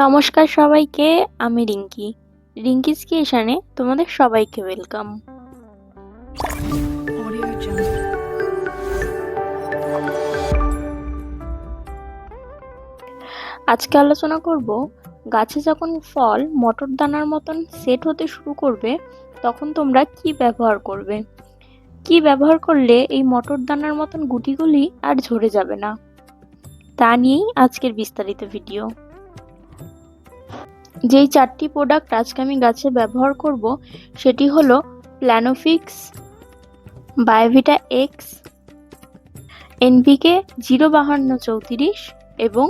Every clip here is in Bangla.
নমস্কার সবাইকে, আমি রিঙ্কি। রিঙ্কিস ক্রিয়েশনে তোমাদের সবাইকে ওয়েলকাম। আজকে আলোচনা করব, গাছে যখন ফল মটর দানার মতন সেট হতে শুরু করবে, তখন তোমরা কি ব্যবহার করবে? কি ব্যবহার করলে এই মটর দানার মতন গুটিগুলি আর ঝরে যাবে না? তা নিয়েই আজকের বিস্তারিত ভিডিও। যেই চারটি প্রোডাক্ট আজকে আমি গাছে ব্যবহার করব, সেটি হলো Planofix Biovita X NPK zero বাহান্ন চৌত্রিশ এবং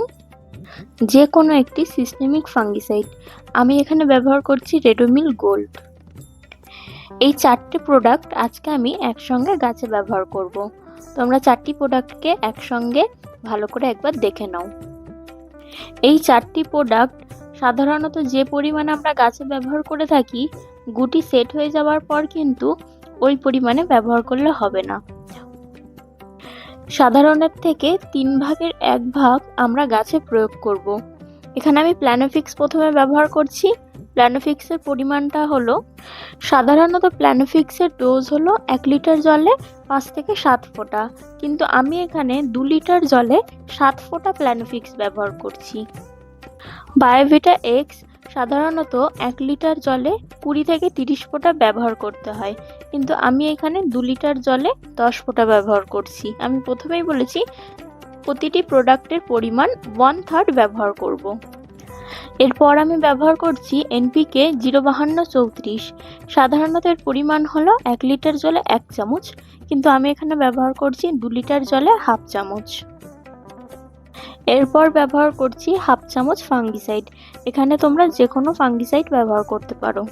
যে কোনো একটি সিস্টেমিক ফাঙ্গিসাইড আমি এখানে ব্যবহার করছি রেডোমিল গোল্ড এই চারটি প্রোডাক্ট আজকে আমি একসঙ্গে গাছে ব্যবহার করব। তোমরা চারটি প্রোডাক্টকে একসঙ্গে ভালো করে একবার দেখে নাও। এই চারটি প্রোডাক্ট সাধারণত যে পরিমাণে আমরা গাছে ব্যবহার করে থাকি, গুটি সেট হয়ে যাওয়ার পর কিন্তু ওই পরিমাণে ব্যবহার করলে হবে না। সাধারণের থেকে তিন ভাগের এক ভাগ আমরা গাছে প্রয়োগ করব। এখানে আমি প্ল্যানোফিক্স প্রথমে ব্যবহার করছি। প্ল্যানোফিক্সের পরিমাণটা হলো, সাধারণত প্ল্যানোফিক্সের ডোজ হলো এক লিটার জলে পাঁচ থেকে সাত ফোঁটা। কিন্তু আমি এখানে দু লিটার জলে সাত ফোঁটা প্ল্যানোফিক্স ব্যবহার করছি। বায়োভিটা এক্স সাধারণত এক লিটার জলে কুড়ি থেকে তিরিশ ফোঁটা ব্যবহার করতে হয়। কিন্তু আমি এখানে দু লিটার জলে দশ ফোঁটা ব্যবহার করছি। আমি প্রথমেই বলেছি, প্রতিটি প্রোডাক্টের পরিমাণ ওয়ান থার্ড ব্যবহার করব। এরপর আমি ব্যবহার করছি এনপিকে জিরো বাহান্ন চৌত্রিশ। সাধারণত এর পরিমাণ হলো এক লিটার জলে এক চামচ। কিন্তু আমি এখানে ব্যবহার করছি দু লিটার জলে হাফ চামচ। এরপর ব্যবহার করছি হাফ চামচ ফাঙ্গিসাইড। এখানে তোমরা যে কোনো ফাঙ্গিসাইড ব্যবহার করতে পারো।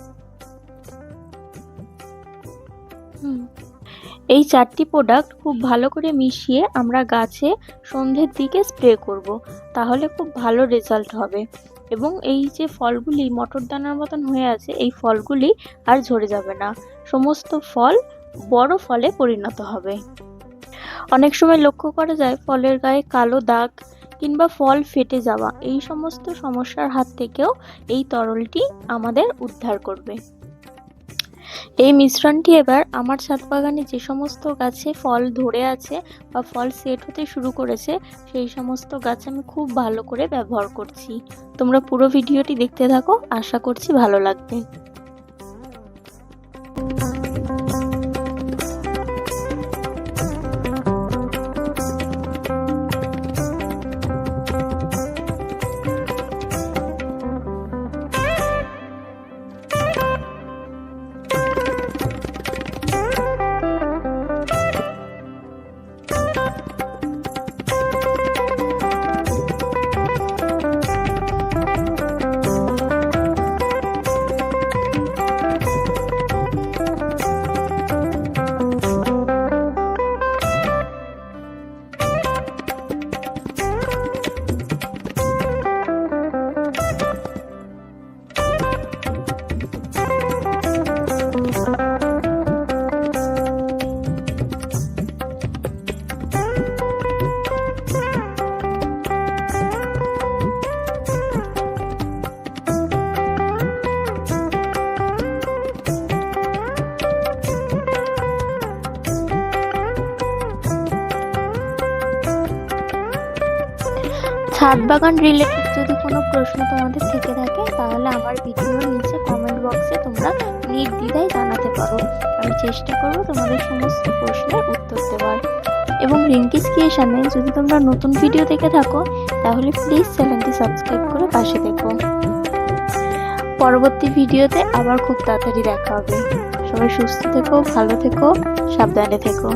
এই চারটি প্রোডাক্ট খুব ভালো করে মিশিয়ে আমরা গাছে সন্ধ্যের দিকে স্প্রে করব। তাহলে খুব ভালো রেজাল্ট হবে। এবং এই যে ফলগুলি মটর দানার মতন হয়ে আছে, এই ফলগুলি আর ঝরে যাবে না। সমস্ত ফল বড় ফলে পরিণত হবে। অনেক সময় লক্ষ্য করা যায়, ফলের গায়ে কালো দাগ কিংবা ফল ফেটে যাওয়া, এই সমস্ত সমস্যার হাত থেকেও এই তরলটি আমাদের উদ্ধার করবে। এই মিশ্রণটি এবার আমার ছাদ বাগানে যে সমস্ত গাছে ফল ধরে আছে বা ফল সেট হতে শুরু করেছে, সেই সমস্ত গাছ আমি খুব ভালো করে ব্যবহার করছি। তোমরা পুরো ভিডিওটি দেখতে থাকো, আশা করছি ভালো লাগবে। ছাদ বাগান রিলেটেড যদি কোনো প্রশ্ন তোমাদের থেকে থাকে, তাহলে আমার ভিডিওর নিচে কমেন্ট বক্সে তোমরা নির্দ্বিধায় জানাতে পারো। আমি চেষ্টা করব তোমাদের সমস্ত প্রশ্নের উত্তর দেওয়ার। এবং রিঙ্কিস ক্রিয়েশনে যদি তোমরা নতুন ভিডিও দেখে থাকো, তাহলে প্লিজ চ্যানেলটি সাবস্ক্রাইব করে পাশে দেখো পরবর্তী ভিডিওতে আবার খুব তাড়াতাড়ি দেখা হবে। সবাই সুস্থ থেকো, ভালো থেকো, সাবধানে থেকো।